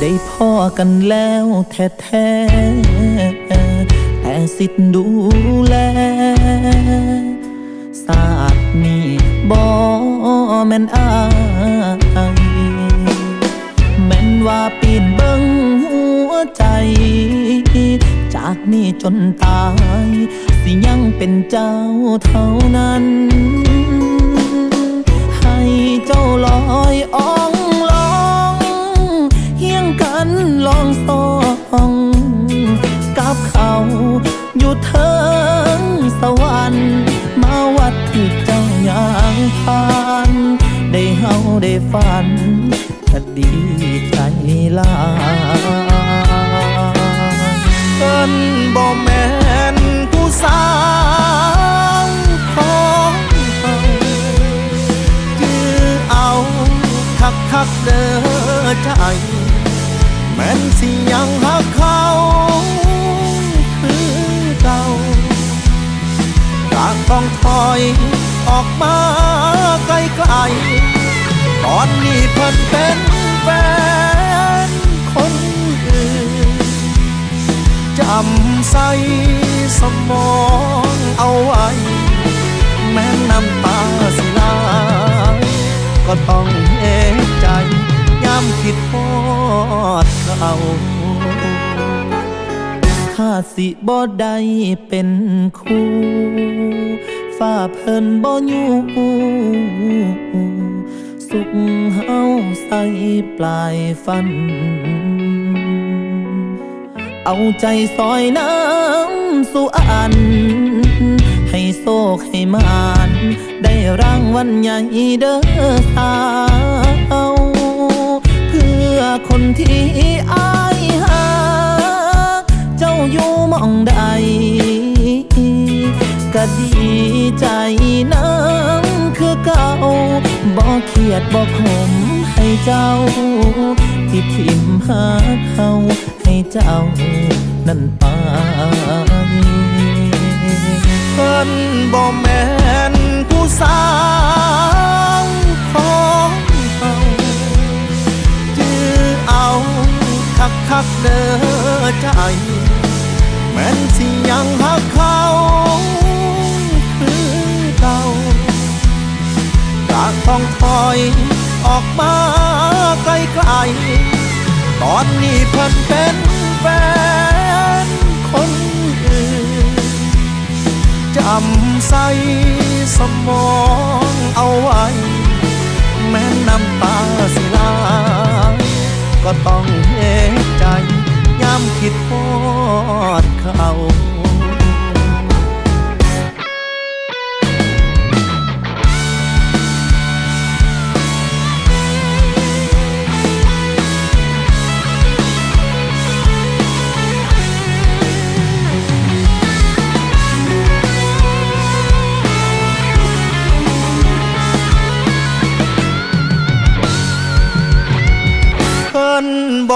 ได้พ่อกันแล้วแท้ๆแต่สิทธิ์ดูแลศาสตร์นี้บ่แม่นอายแม่นว่าปีนเบิ่งหัวใจ จากนี้จนตาย สิยังเป็นเจ้าเท่านั้น มาวัดเจ้าอย่างผ่าน ได้เฮาได้ฝันก็ดีใจลาเพิ่นบ่แม่นผู้สาวของเฮาจือเอาคักคักเด้อใจ แม่นสิยังหักเขา ต้องถอยออกมาไกลๆตอนนี้เพิ่นเป็นแฟนคนอื่นจำใส่สมองเอาไว้ แม้น้ำตาสิไหลก็ต้องเห็นใจย้ำคิดพอดเขา ถ้าสิบ่ได้เป็นคู่ฝ้าเพิ่นบ่อยู่สุขเฮาใส่ปลายฟัน เอาใจซอยน้ำสู่อัน ให้โศกให้มาน ได้รางวัลใหญ่เด้อสาว เพื่อคนที่อาย องใดก็ดีใจน้ำคือเก่าบ่เครียดบ่ขมให้เจ้า ที่ทิมหาเขาให้เจ้านั่นไปเพิ่นบ่แม่นผู้สาวของเฮาจือเอาคักคักเด้อใจ แม่นสิยังหักเขาคือเก่าก็ต้องถอยออกมาไกลๆตอนนี้เพิ่นเป็นแฟนคนอื่นจำใส่สมองเอาไว้ แม้น้ำตาสิไหลก็ต้อง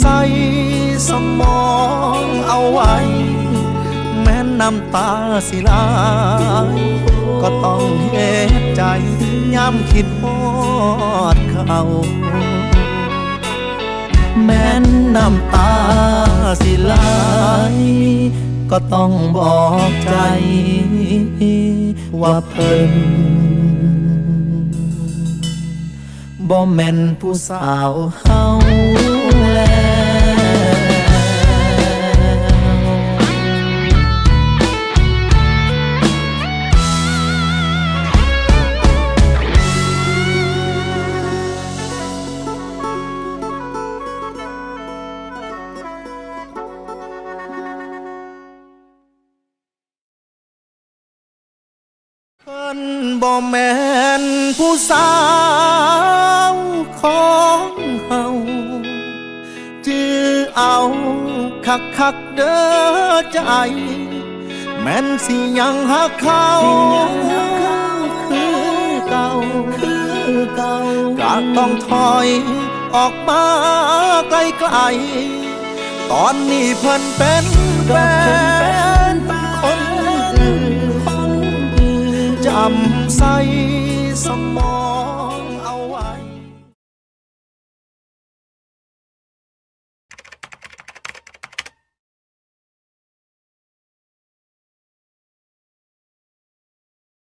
ใส่สมองเอาไว้ แม้น้ำตาสิลายก็ต้องเห็นใจย้ำคิดพอดเขาแม้นน้ำตาสิไหลก็ต้องบอกใจ ว่าเพิ่นบ่แม่นผู้สาวเฮา นบ่แม่นผู้สาวของเฮา เอาคักคักๆเด้อใจ แม่นสิยังหักเขาคือเก่าคือเก่าก็ต้องถอยออกมาไกลๆตอนนี้เพิ่นเป็นแฟก็เป็นนคนอื่นคนอื่นจำใส่สม